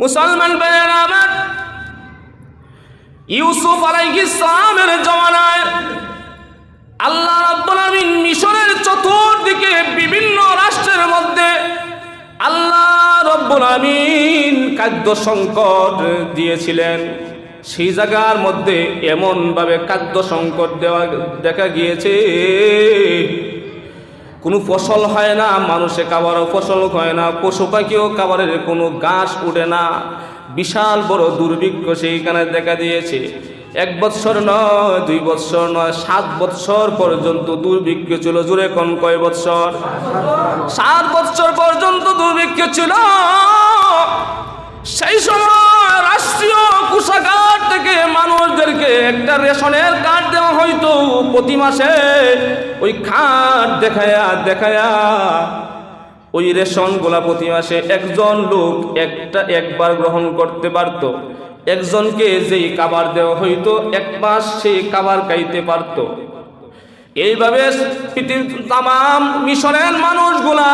মুসলমান ভাইয়ের আমার, ইউসুফ আলাইহিস সালামের জমানায় আল্লাহ রাব্বুল আলামিন মিশরের চতুর্দিকে বিভিন্ন রাষ্ট্রের মধ্যে আল্লাহ রব্বুল আমিন খাদ্য সংকট দিয়েছিলেন। সেই জায়গার মধ্যে এমনভাবে খাদ্য সংকট দেওয়া দেখা গিয়েছে। কোনো ফসল হয় না, মানুষে খাবারও ফসল হয় না, পশু পাখিও খাবারের কোনো ঘাস উঠে না। বিশাল বড় দুর্ভিক্ষ সেইখানে দেখা দিয়েছে। এক বৎসর নয়, দুই বৎসর নয়, সাত বৎসর পর্যন্ত দুর্ভিক্ষ ছিল জুড়ে কোন কয় বৎসর? সাত বৎসর পর্যন্ত দুর্ভিক্ষ ছিল। সেই সময় রাষ্ট্রীয় কোষাগার থেকে মানুষদেরকে একটা রেশনের কার্ড দেওয়া হইতো প্রতি মাসে। ওই খাট দেখায়া দেখায়া ওই রেশন গোলা প্রতি মাসে একজন লোক একটা একবার গ্রহণ করতে পারত। একজনকে যেই কাবার দেওয়া হইতো, এক মাস সেই কাবার খাইতে পারতো। এইভাবে তাম মিশরের মানুষগুলা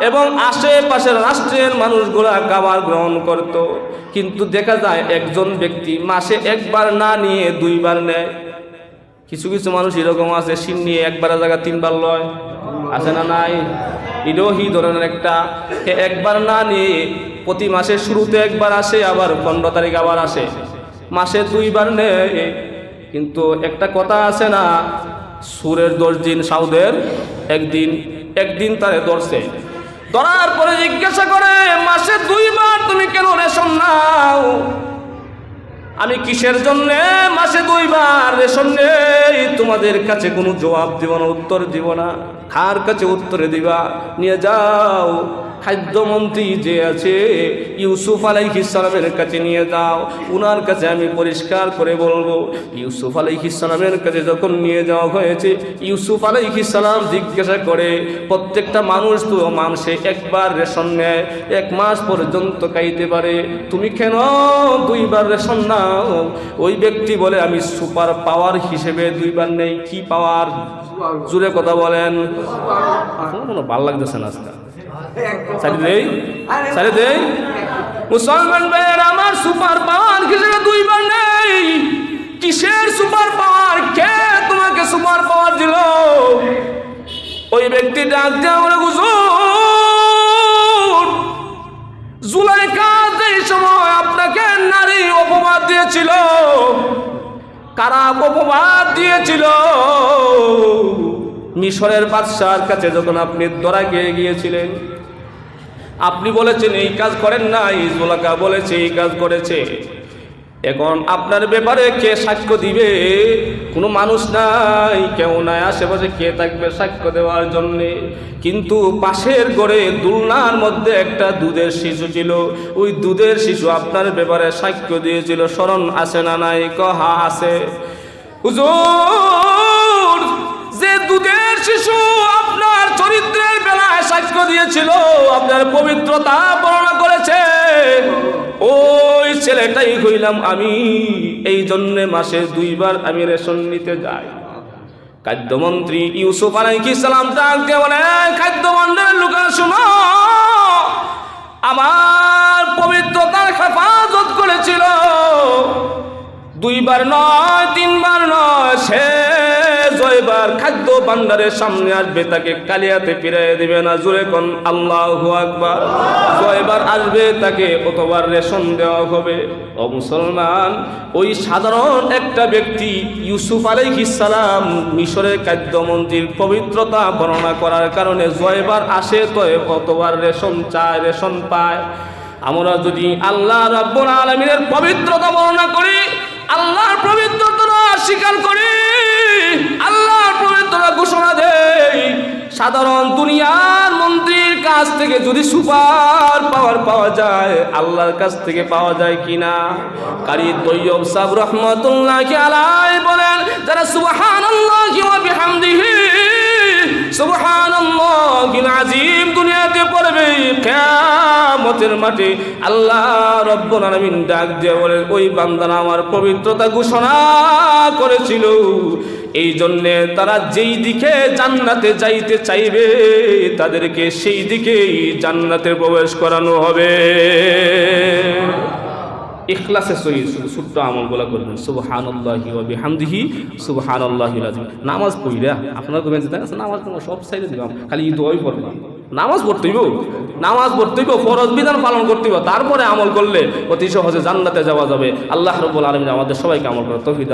এবং আশেপাশের রাষ্ট্রের মানুষগুলা খাবার গ্রহণ করত। কিন্তু দেখা যায় একজন ব্যক্তি মাসে একবার না নিয়ে দুইবার নেয়। কিছু কিছু মানুষ এরকম আছে সিন নিয়ে একবারের জায়গা তিনবার লয়। আছে না নাই? এটাও হি ধরনের একটা। একবার না নিয়ে প্রতি মাসের শুরুতে একবার আসে, আবার পনেরো তারিখ আবার আসে। মাসে দুইবার নেয়। কিন্তু একটা কথা আছে না সুরের দশ দিন, সাউদের একদিন একদিন তারে ধরছে। ধরার পরে জিজ্ঞাসা করে, মাসে দুইবার তুমি কেন রেশন নাও? আমি কিসের জন্য মাসে দুইবার রেশন নেই? তোমাদের কাছে কোনো জবাব দিব না, উত্তর দিব না। কার কাছে উত্তরে দিবা? নিয়ে যাও। খাদ্যমন্ত্রী যে আছে, ইউসুফ আলাইহিসালামের কাছে নিয়ে যাও। উনার কাছে আমি পরিষ্কার করে বলব, ইউসুফ আলাইহিসালামের কাছে যখন নিয়ে যাওয়া হয়েছে, ইউসুফ আলাইহিসালাম জিজ্ঞাসা করে, প্রত্যেকটা মানুষ তো মানুষে একবার রেশন নেয়, এক মাস পর্যন্ত খাইতে পারে। তুমি কেন দুইবার রেশন নাও? ওই ব্যক্তি বলে, আমি সুপার পাওয়ার হিসেবে দুইবার নেই কি পাওয়ার? জুড়ে কথা বলেন। কোনো ভালো লাগতেছে না আজকাল। সারি দেই সারি দেই। মুসলমান ভাইয়ের আমার সুপার পাওয়ার দুইবার নেই। কিসের সুপার পাওয়ার? কে তোমাকে সুপার পাওয়ার দিল? ওই ব্যক্তি ডাক হুজুর জুলাইকা যেই সময় আপনাকে নারী অপবাদ দিয়েছিল। কারা অপবাদ দিয়েছিল। মিশরের বাদশার কাছে যখন আপনি দরা গিয়ে গিয়েছিলেন, আপনি বলেছেন, এই কাজ করেন না ইজবুলাকা বলেছে, এই কাজ করেছে। এখন আপনার ব্যাপারে কে সাক্ষ্য দিবে? কোনো মানুষ নাই, কেউ নাই, আশেপাশে কে থাকবে সাক্ষ্য দেওয়ার জন্যে? কিন্তু পাশের ঘরে দুলনার মধ্যে একটা দুধের শিশু ছিল। ওই দুধের শিশু আপনার ব্যাপারে সাক্ষ্য দিয়েছিল, স্মরণ আছে না নাই, কহা আছে? যে দুধের শিশু আপনার চরিত্রের বেলায় সাক্ষ্য দিয়েছিল, আপনার পবিত্রতা বর্ণনা করেছে। ছেলেটাই হইলাম আমি। এই জন্যে মাসে দুইবার আমি রেশন নিতে যাই। খাদ্যমন্ত্রী ইউসুফ আলাইহিস সালাম ডাকতে বলে খাদ্যমন্ত্রের লোকের শুনো। আমার পবিত্রতার হেফাজত করেছিল। দুইবার নয়, তিনবার ভান্ডারের সামনে আসবে, তাকে কালিয়াতে ফিরাই দিবে না। জোরে কোন, আল্লাহ আকবার। জয়বার আসবে তাকে কতবার রেশন দেওয়া হবে। ও মুসলমান, ওই সাধারণ একটা ব্যক্তি, ইউসুফ আলাইহিসালাম মিশরের খাদ্যমন্ত্রীর পবিত্রতা বর্ণনা করার কারণে জয়বার আসে, তো কতবার রেশন চায়, রেশন পায়। আমরা যদি আল্লাহ রাব্বুল আলামিনের পবিত্রতা বর্ণনা করি, আল্লাহর পবিত্রতা সাধারণ দুনিয়ার মন্ত্রীর কাছ থেকে যদি সুপার পাওয়ার পাওয়া যায়, আল্লাহর কাছ থেকে পাওয়া যায় কিনা? কারি তৈয়ব সাহ রহমতুল্লাহ আলাই বলেন, যারা বিহামদিহি, সুবহানাল্লাহিল আযীম দুনিয়াতে পড়বে, কিয়ামতের মাঠে আল্লাহ রব্বুল আলামিন ডাক দিয়ে বলে ওই বান্দারা আমার পবিত্রতা ঘোষণা করেছিল। এই জন্যে তারা যেই দিকে জান্নাতে যাইতে চাইবে তাদেরকে সেই দিকেই জান্নাতে প্রবেশ করানো হবে। ইখলাসে শুধু ছোট্ট আমলগুলো করবেন। সুবহানাল্লাহি ওয়া বিহামদিহি সুবহানাল্লাহিল আযীম। নামাজ পড়িরা আপনারা কবেন যে "আচ্ছা, নামাজ সব সাইডে দিলাম খালি ঈদ ওই পড়বা। নামাজ পড়তে হইব নামাজ পড়তে হইব ফরজ বিধান পালন করতে হইব তারপরে আমল করলে অতি সহজে জান্নাতে যাওয়া যাবে। আল্লাহ রব্বুল আলামিন আমাদের সবাইকে আমল করার তৌফিক